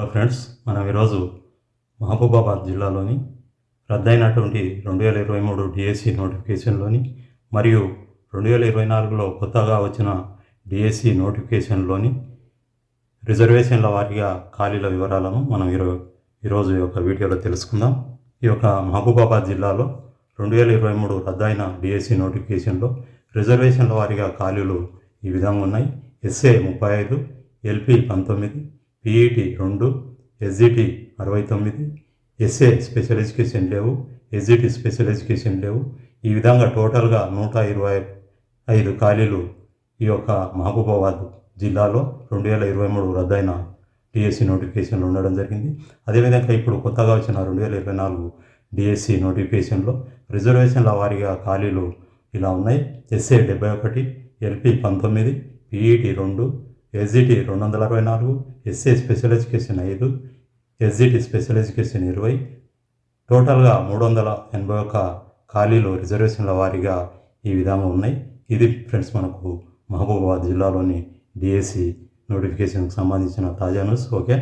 Hello friends మనం ఈరోజు మహబూబాబాద్ జిల్లాలోని రద్దయినటువంటి రెండు వేల ఇరవై మూడు డిఎస్సి నోటిఫికేషన్లోని మరియు రెండు వేల ఇరవై నాలుగులో కొత్తగా వచ్చిన డిఎస్సి నోటిఫికేషన్లోని రిజర్వేషన్ల వారీగా ఖాళీల వివరాలను మనం ఈరో ఈరోజు యొక్క వీడియోలో తెలుసుకుందాం. ఈ యొక్క మహబూబాబాద్ జిల్లాలో రెండు వేల ఇరవై మూడు రద్దయిన డిఎస్సి నోటిఫికేషన్లో రిజర్వేషన్ల వారీగా ఖాళీలు ఈ విధంగా ఉన్నాయి. ఎస్ఏ ముప్పై ఐదు ఎల్పి పంతొమ్మిది పిఈటి రెండు ఎస్జిటి అరవై తొమ్మిది ఎస్ఏ స్పెషల్ ఎడ్యుకేషన్ లేవు ఎస్జిటి స్పెషల్ ఎడ్యుకేషన్ లేవు. ఈ విధంగా టోటల్గా నూట ఇరవై ఐదు ఖాళీలు ఈ యొక్క మహబూబాబాద్ జిల్లాలో రెండు వేల ఇరవై మూడు రద్దయిన డిఎస్సి నోటిఫికేషన్లు ఉండడం జరిగింది. అదేవిధంగా ఇప్పుడు కొత్తగా వచ్చిన రెండు వేల ఇరవై నాలుగు డిఎస్సి నోటిఫికేషన్లో రిజర్వేషన్ల వారీగా ఖాళీలు ఇలా ఉన్నాయి. ఎస్ఏ డెబ్బై ఒకటి ఎల్పి పంతొమ్మిది పిఈటి రెండు ఎస్జిటి రెండు వందల అరవై నాలుగు ఎస్సీ స్పెషల్ ఎడ్యుకేషన్ ఐదు ఎస్జిటి స్పెషల్ ఎడ్యుకేషన్ ఇరవై టోటల్గా మూడు వందల ఎనభై ఒక్క ఖాళీలు రిజర్వేషన్ల వారీగా ఈ విధంగా ఉన్నాయి. ఇది ఫ్రెండ్స్ మనకు మహబూబాబాద్ జిల్లాలోని డిఎస్సి నోటిఫికేషన్కి సంబంధించిన తాజా న్యూస్. ఓకే?